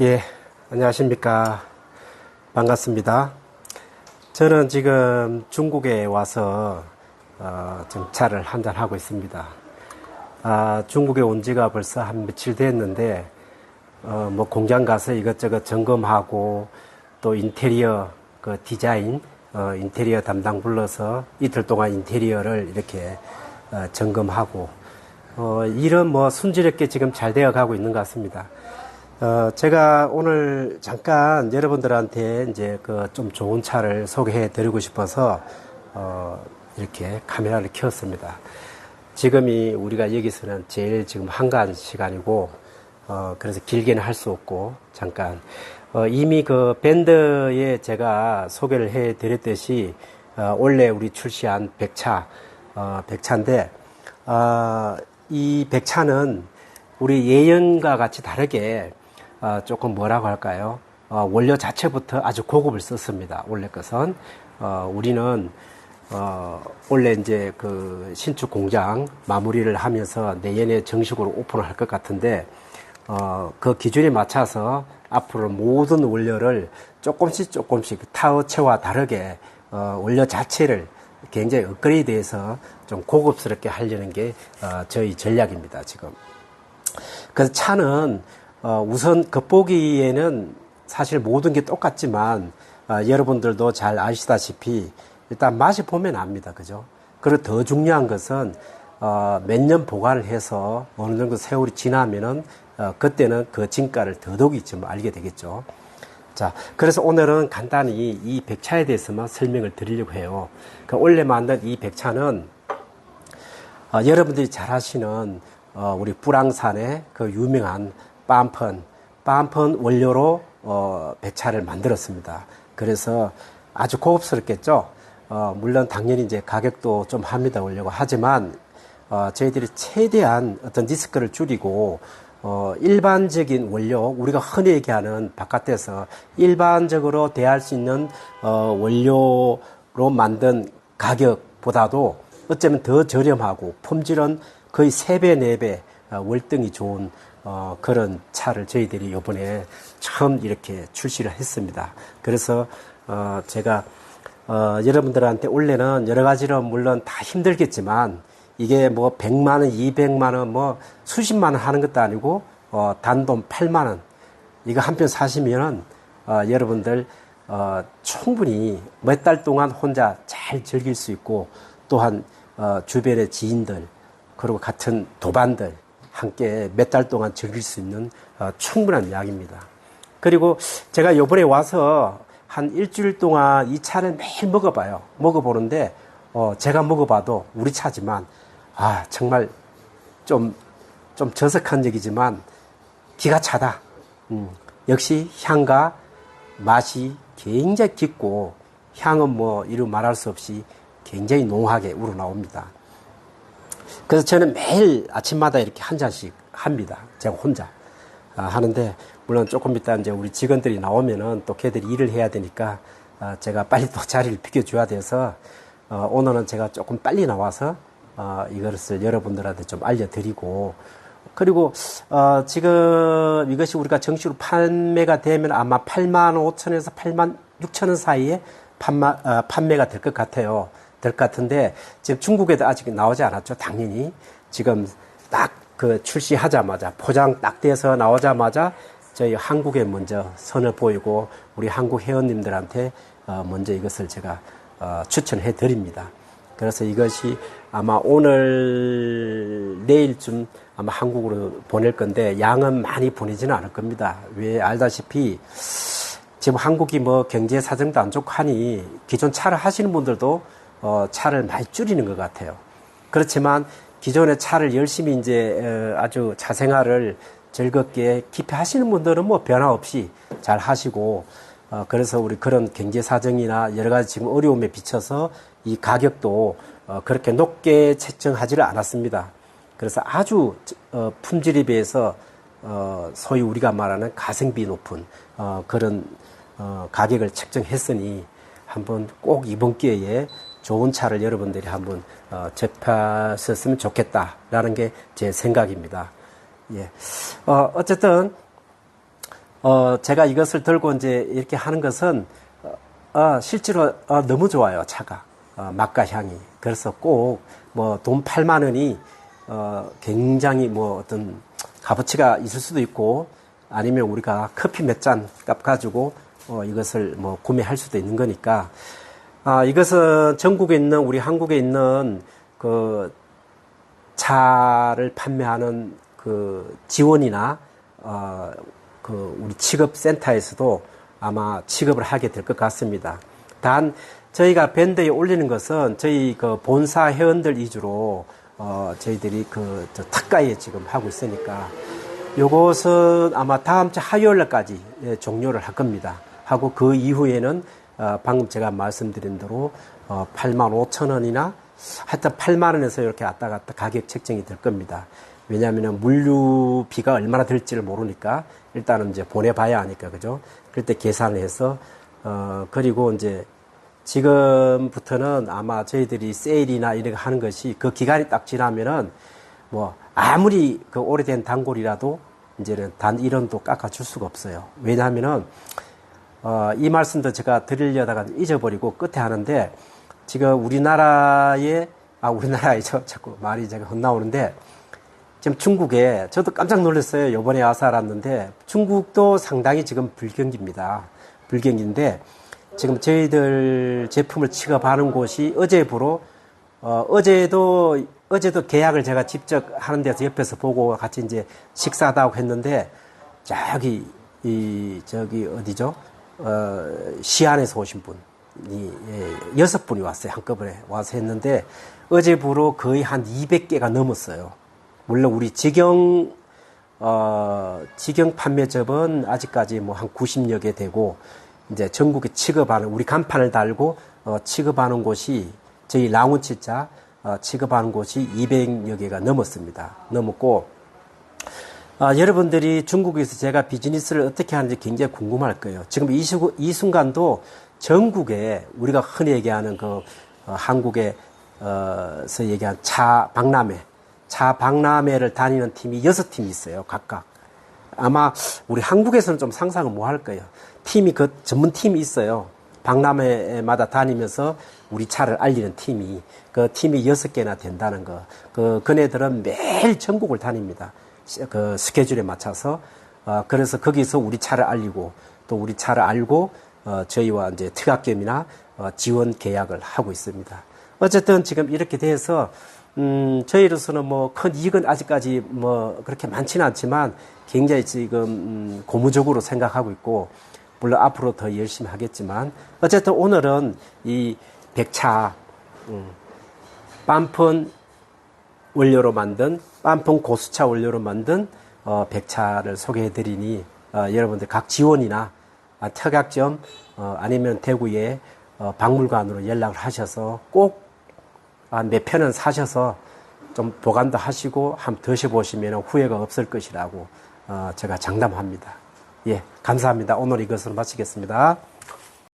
예, 안녕하십니까. 반갑습니다. 저는 지금 중국에 와서, 어, 지금 차를 한잔 하고 있습니다. 아, 중국에 온 지가 벌써 한 며칠 됐는데, 어, 뭐 공장 가서 이것저것 점검하고, 또 인테리어, 그 디자인, 어, 인테리어 담당 불러서 이틀 동안 인테리어를 이렇게, 어, 점검하고, 어, 일은 뭐 순조롭게 지금 잘 되어 가고 있는 것 같습니다. 어, 제가 오늘 잠깐 여러분들한테 이제 그 좀 좋은 차를 소개해 드리고 싶어서, 어, 이렇게 카메라를 켰습니다. 지금이 우리가 여기서는 제일 지금 한가한 시간이고, 어, 그래서 길게는 할 수 없고, 잠깐. 어, 이미 그 밴드에 제가 소개를 해 드렸듯이, 어, 원래 우리 출시한 백차, 어, 백차인데, 어, 이 백차는 우리 예연과 같이 다르게 어, 조금 뭐라고 할까요? 어, 원료 자체부터 아주 고급을 썼습니다. 원래 것은 어, 우리는 어, 원래 이제 그 신축 공장 마무리를 하면서 내년에 정식으로 오픈을 할 것 같은데 어, 그 기준에 맞춰서 앞으로 모든 원료를 조금씩 조금씩 타워체와 다르게 어, 원료 자체를 굉장히 업그레이드해서 좀 고급스럽게 하려는 게 어, 저희 전략입니다. 지금. 그래서 차는 어, 우선 겉보기에는 사실 모든 게 똑같지만 어, 여러분들도 잘 아시다시피 일단 맛이 보면 압니다. 그죠? 그리고 더 중요한 것은 어, 몇 년 보관을 해서 어느 정도 세월이 지나면은 어, 그때는 그 진가를 더더욱이 좀 알게 되겠죠. 자, 그래서 오늘은 간단히 이 백차에 대해서만 설명을 드리려고 해요. 그 원래 만든 이 백차는 어, 여러분들이 잘 아시는 어, 우리 불황산의 그 유명한 빰펀, 빰펀 원료로 어, 백차를 만들었습니다. 그래서 아주 고급스럽겠죠. 어, 물론 당연히 이제 가격도 좀 합니다 원료가 하지만 어, 저희들이 최대한 어떤 리스크를 줄이고 어, 일반적인 원료, 우리가 흔히 얘기하는 바깥에서 일반적으로 대할 수 있는 어, 원료로 만든 가격보다도 어쩌면 더 저렴하고 품질은 거의 3배, 4배 어, 월등히 좋은 어, 그런 차를 저희들이 이번에 처음 이렇게 출시를 했습니다. 그래서 어, 제가 어, 여러분들한테 원래는 여러 가지로 물론 다 힘들겠지만 이게 뭐 100만 원, 200만 원, 뭐 수십만 원 하는 것도 아니고 어, 단돈 8만 원 이거 한 편 사시면은 어, 여러분들 어, 충분히 몇 달 동안 혼자 잘 즐길 수 있고 또한 어, 주변의 지인들 그리고 같은 도반들 함께 몇 달 동안 즐길 수 있는 어, 충분한 약입니다. 그리고 제가 요번에 와서 한 일주일 동안 이 차를 매일 먹어봐요. 먹어보는데 어, 제가 먹어봐도 우리 차지만 아 정말 좀좀 저석한 얘기지만 기가 차다. 음, 역시 향과 맛이 굉장히 깊고 향은 뭐 이루 말할 수 없이 굉장히濃하게 우러나옵니다. 그래서 저는 매일 아침마다 이렇게 한 잔씩 합니다. 제가 혼자 아, 하는데 물론 조금 이따 이제 우리 직원들이 나오면은 또 걔들이 일을 해야 되니까 아, 제가 빨리 또 자리를 비켜줘야 돼서 어, 오늘은 제가 조금 빨리 나와서 어, 이것을 여러분들한테 좀 알려드리고 그리고 어, 지금 이것이 우리가 정식으로 판매가 되면 아마 8만 5천에서 8만 6천 원 사이에 어, 판매가 될 것 같아요. 될 것 같은데 지금 중국에도 아직 나오지 않았죠. 당연히 지금 딱 그 출시하자마자 포장 딱 돼서 나오자마자 저희 한국에 먼저 선을 보이고 우리 한국 회원님들한테 어, 먼저 이것을 제가 어, 추천해 드립니다. 그래서 이것이 아마 오늘 내일쯤 아마 한국으로 보낼 건데 양은 많이 보내지는 않을 겁니다. 왜 알다시피 지금 한국이 뭐 경제 사정도 안 좋고 하니 기존 차를 하시는 분들도 어, 차를 많이 줄이는 것 같아요. 그렇지만 기존의 차를 열심히 이제 어, 아주 자생활을 즐겁게 깊이 하시는 분들은 뭐 변화 없이 잘 하시고 어, 그래서 우리 그런 경제 사정이나 여러 가지 지금 어려움에 비춰서 이 가격도 어, 그렇게 높게 책정하지를 않았습니다. 그래서 아주 어, 품질에 비해서 어, 소위 우리가 말하는 가성비 높은 어, 그런 어, 가격을 책정했으니 한번 꼭 이번 기회에 좋은 차를 여러분들이 한번 어, 접하셨으면 좋겠다라는 게 제 생각입니다. 예. 어, 어쨌든 어, 제가 이것을 들고 이제 이렇게 하는 것은, 어, 어, 실제로 어, 너무 좋아요, 차가. 어, 맛과 향이. 그래서 꼭, 뭐, 돈 8만 원이, 어, 굉장히 뭐 어떤 값어치가 있을 수도 있고, 아니면 우리가 커피 몇 잔 값 가지고, 어, 이것을 뭐 구매할 수도 있는 거니까, 아, 이것은 전국에 있는, 우리 한국에 있는 그 차를 판매하는 그 지원이나 어, 그 우리 취급센터에서도 아마 취급을 하게 될 것 같습니다. 단 저희가 밴드에 올리는 것은 저희 그 본사 회원들 위주로 어, 저희들이 그저 특가에 지금 하고 있으니까 요것은 아마 다음 주 화요일까지 예, 종료를 할 겁니다. 하고 그 이후에는 어, 방금 제가 말씀드린 대로 어, 8만 5천 원이나 하여튼 8만 원에서 이렇게 왔다 갔다 가격 책정이 될 겁니다. 왜냐하면 물류비가 얼마나 될지를 모르니까 일단은 이제 보내봐야 하니까 그죠? 그럴 때 계산을 해서 어 그리고 이제 지금부터는 아마 저희들이 세일이나 이렇게 하는 것이 그 기간이 딱 지나면은 뭐 아무리 그 오래된 단골이라도 이제는 단 1원도 깎아줄 수가 없어요. 왜냐하면은 어, 이 말씀도 제가 드리려다가 잊어버리고 끝에 하는데 지금 우리나라에 아 우리나라에 저 자꾸 말이 제가 헛나오는데 지금 중국에 저도 깜짝 놀랐어요. 요번에 와서 알았는데 중국도 상당히 지금 불경기입니다. 불경기인데 지금 저희들 제품을 취급하는 곳이 어제부로 어, 어제도 어제도 계약을 제가 직접 하는 데서 옆에서 보고 같이 이제 식사도 하고 했는데 저기 이 저기 어디죠? 어, 시안에서 오신 분이 예, 여섯 분이 왔어요 한꺼번에 와서 했는데 어제부로 거의 한 200개가 넘었어요. 물론 우리 직영 어, 직영 판매점은 아직까지 뭐 한 90여 개 되고 이제 전국에 취급하는 우리 간판을 달고 어, 취급하는 곳이 저희 라운치자 어, 취급하는 곳이 200여 개가 넘었습니다. 넘었고 아, 여러분들이 중국에서 제가 비즈니스를 어떻게 하는지 굉장히 궁금할 거예요. 지금 이, 수, 이 순간도 전국에 우리가 흔히 얘기하는 그 어, 한국에서 얘기한 차 박람회, 차 박람회를 다니는 팀이 여섯 팀이 있어요. 각각. 아마 우리 한국에서는 좀 상상을 못 할 거예요. 팀이 그 전문 팀이 있어요. 박람회마다 다니면서 우리 차를 알리는 팀이 그 팀이 여섯 개나 된다는 거. 그 그네들은 매일 전국을 다닙니다. 시- 그 스케줄에 맞춰서 어, 그래서 거기서 우리 차를 알리고 또 우리 차를 알고 어, 저희와 이제 특학점이나 어, 지원 계약을 하고 있습니다. 어쨌든 지금 이렇게 돼서 음, 저희로서는 뭐 큰 이익은 아직까지 뭐 그렇게 많지는 않지만 굉장히 지금 음, 고무적으로 생각하고 있고 물론 앞으로 더 열심히 하겠지만 어쨌든 오늘은 이 백차 음, 빰폰 원료로 만든 빰폰 고수차 원료로 만든 어, 백차를 소개해 드리니 어, 여러분들 각 지원이나 아, 특약점 어, 아니면 대구의 어, 박물관으로 연락을 하셔서 꼭 아, 몇 편은 사셔서 좀 보관도 하시고 한번 드셔보시면 후회가 없을 것이라고 어, 제가 장담합니다. 예, 감사합니다. 오늘 이것으로 마치겠습니다.